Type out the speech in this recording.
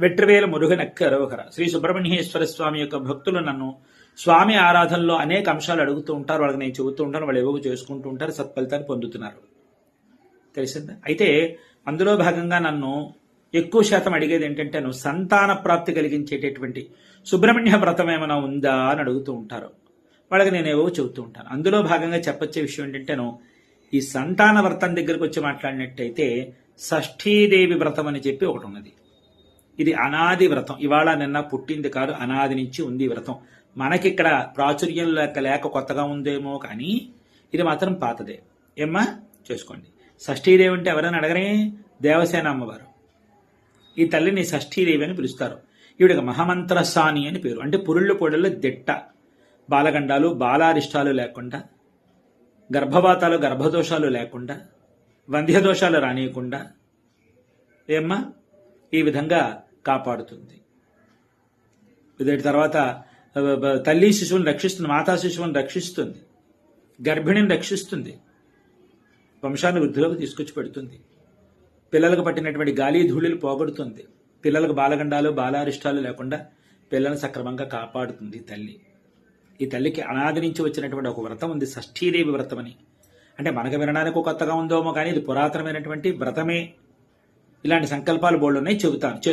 వెట్రివేల మురుగనక్క అరవకర శ్రీ సుబ్రహ్మణ్యేశ్వర స్వామి యొక్క భక్తులు నన్ను స్వామి ఆరాధనలో అనేక అంశాలు అడుగుతూ ఉంటారు. వాళ్ళకి నేను చెబుతూ ఉంటాను. వాళ్ళు ఏవో చేసుకుంటూ ఉంటారు. సత్ఫలితాన్ని పొందుతున్నారు. తెలిసిందా? అయితే అందులో భాగంగా నన్ను ఎక్కువ శాతం అడిగేది ఏంటంటే నువ్వు సంతాన ప్రాప్తి కలిగించేటటువంటి సుబ్రహ్మణ్య వ్రతం ఏమైనా ఉందా అని అడుగుతూ ఉంటారు. వాళ్ళకి నేను ఏవో చెబుతూ ఉంటాను. అందులో భాగంగా చెప్పొచ్చే విషయం ఏంటంటే ఈ సంతాన వ్రతం దగ్గరకు వచ్చి మాట్లాడినట్టయితే షష్ఠీదేవి వ్రతం అని చెప్పి ఒకటి ఉన్నది. ఇది అనాది వ్రతం. ఇవాళ నిన్న పుట్టింది కాదు అనాది నుంచి ఉంది వ్రతం. మనకిక్కడ ప్రాచుర్యం లేక లేక కొత్తగా ఉందేమో కానీ ఇది మాత్రం పాతదే. ఏమ్మా? చేసుకోండి. షష్ఠీదేవి అంటే ఎవరైనా అడగరే? దేవసేన అమ్మవారు. ఈ తల్లిని షష్ఠీదేవి అని పిలుస్తారు. ఈవిడకి మహామంత్రసాని అని పేరు. అంటే పురుళ్ళు పొడల్లో దిట్ట. బాలగండాలు బాలారిష్టాలు లేకుండా గర్భవాతాలు గర్భదోషాలు లేకుండా వంధ్యదోషాలు రానియకుండా. ఏమ్మా? ఈ విధంగా కాపాడుతుంది. ఇదటి తర్వాత తల్లి శిశువుని రక్షిస్తుంది మాతా శిశువుని రక్షిస్తుంది గర్భిణిని రక్షిస్తుంది వంశాన్ని వృద్ధిలోకి తీసుకొచ్చి పెడుతుంది. పిల్లలకు పట్టినటువంటి గాలి ధూళిలు పోగొడుతుంది. పిల్లలకు బాలగండాలు బాలారిష్టాలు లేకుండా పిల్లలను సక్రమంగా కాపాడుతుంది తల్లి. ఈ తల్లికి అనాది నుంచి వచ్చినటువంటి ఒక వ్రతం ఉంది షష్ఠీదేవి వ్రతం అని అంటే మనకు వినడానికి కొత్తగా ఉందేమో కానీ ఇది పురాతనమైనటువంటి వ్రతమే. ఇలాంటి సంకల్పాలు బోళ్ళు ఉన్నాయి చెబుతాను.